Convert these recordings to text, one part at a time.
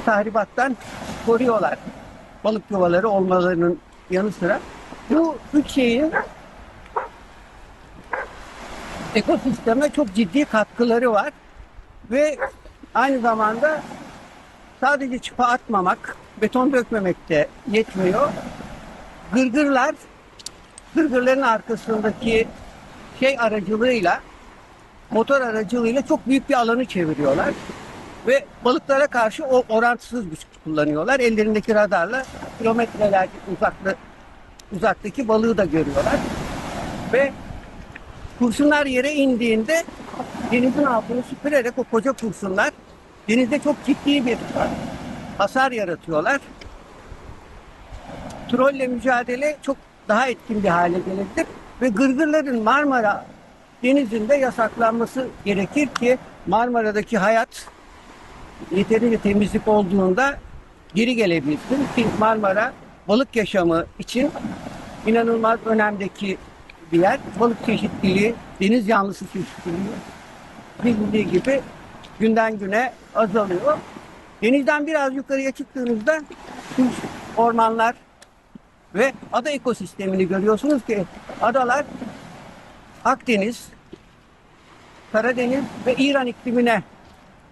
tahribattan koruyorlar. Balık yuvaları olmalarının yanı sıra. Bu üç şeyin ekosisteme çok ciddi katkıları var. Ve aynı zamanda sadece çıpa atmamak, beton dökmemek de yetmiyor. Gırgırlar, gırgırların arkasındaki şey aracılığıyla, motor aracılığıyla çok büyük bir alanı çeviriyorlar. Ve balıklara karşı o orantısız güç kullanıyorlar. Ellerindeki radarla kilometrelerce uzakta, uzaktaki balığı da görüyorlar. Ve kurşunlar yere indiğinde denizin altını süpürerek o koca kurşunlar denizde çok ciddi bir hasar yaratıyorlar. Trolle mücadele çok daha etkin bir hale gelebilir ve gırgırların Marmara denizinde yasaklanması gerekir ki Marmara'daki hayat yeterince temizlik olduğunda geri gelebilsin ki Marmara balık yaşamı için inanılmaz önemdeki bir yer. Balık çeşitliliği, deniz canlısı çeşitliliği bilindiği gibi günden güne azalıyor. Denizden biraz yukarıya çıktığınızda ormanlar ve ada ekosistemini görüyorsunuz ki adalar Akdeniz, Karadeniz ve İran iklimine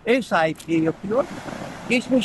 ev sahipliği yapıyor. Geçmiş